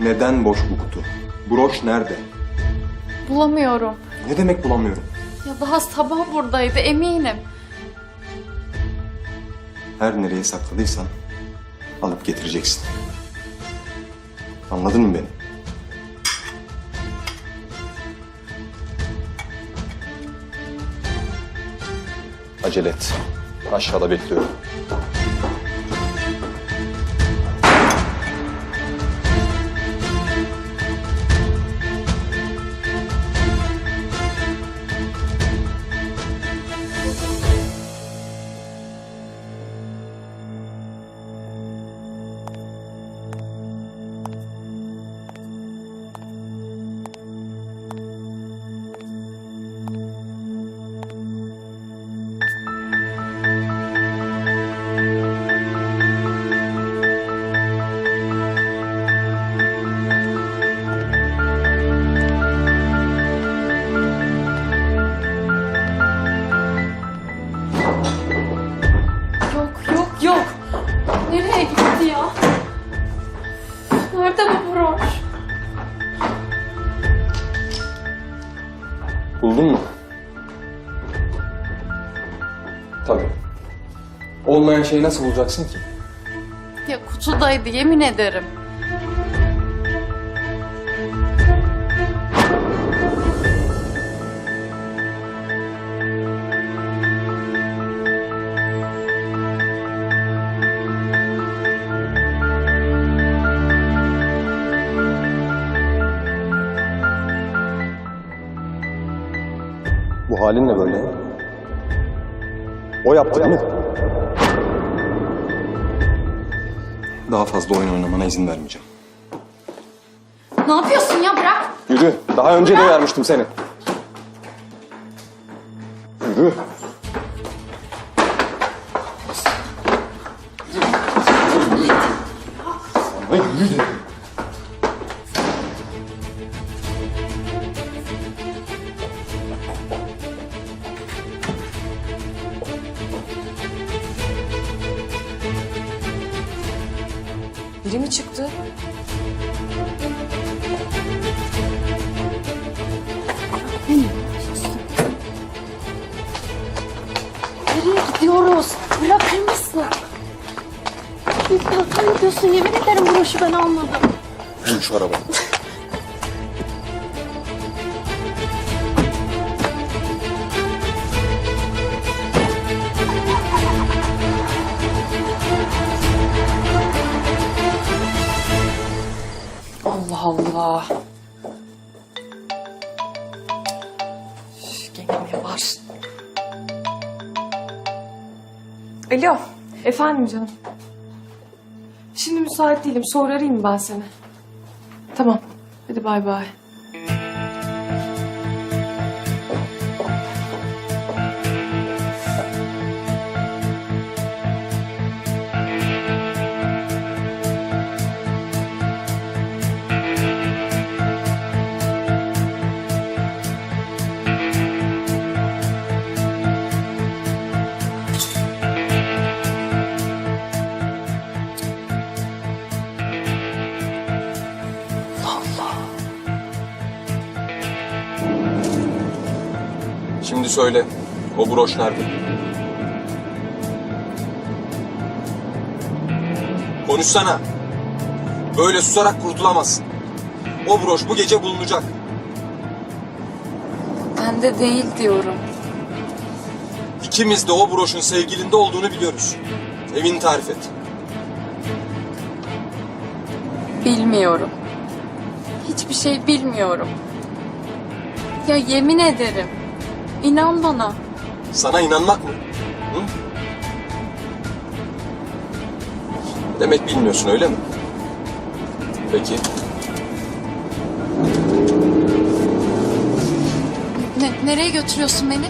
Neden boş bu kutu? Broş nerede? Bulamıyorum. Ne demek bulamıyorum? Ya daha sabah buradaydı eminim. Her nereye sakladıysan alıp getireceksin. Anladın mı beni? Acele et. Aşağıda bekliyorum. Gitti ya? Nerede bu broş? Buldun mu? Tabii. Olmayan şeyi nasıl bulacaksın ki? Ya kutudaydı yemin ederim. Bu halin ne böyle? O yaptı değil mi? Daha fazla oyun oynamana izin vermeyeceğim. Ne yapıyorsun ya bırak. Yürü. Daha önce de uyarmıştım seni. Yürü. Biri mi çıktı? Nereye gidiyoruz? Bırakır mısın? Ya ne yapıyorsun? Yemin ederim broşu ben almadım. Bin şu araba. Allah. Üf, Gene ne var? Alo. Efendim canım. Şimdi müsait değilim. Sonra arayayım ben seni? Tamam. Hadi bay bay. Şimdi söyle. O broş nerede? Konuşsana. Böyle susarak kurtulamazsın. O broş bu gece bulunacak. Ben de değil diyorum. İkimiz de o broşun sevgilinde olduğunu biliyoruz. Evini tarif et. Bilmiyorum. Hiçbir şey bilmiyorum. Ya yemin ederim. İnan bana. Sana inanmak mı? Hı? Demek bilmiyorsun öyle mi? Peki. Ne, nereye götürüyorsun beni?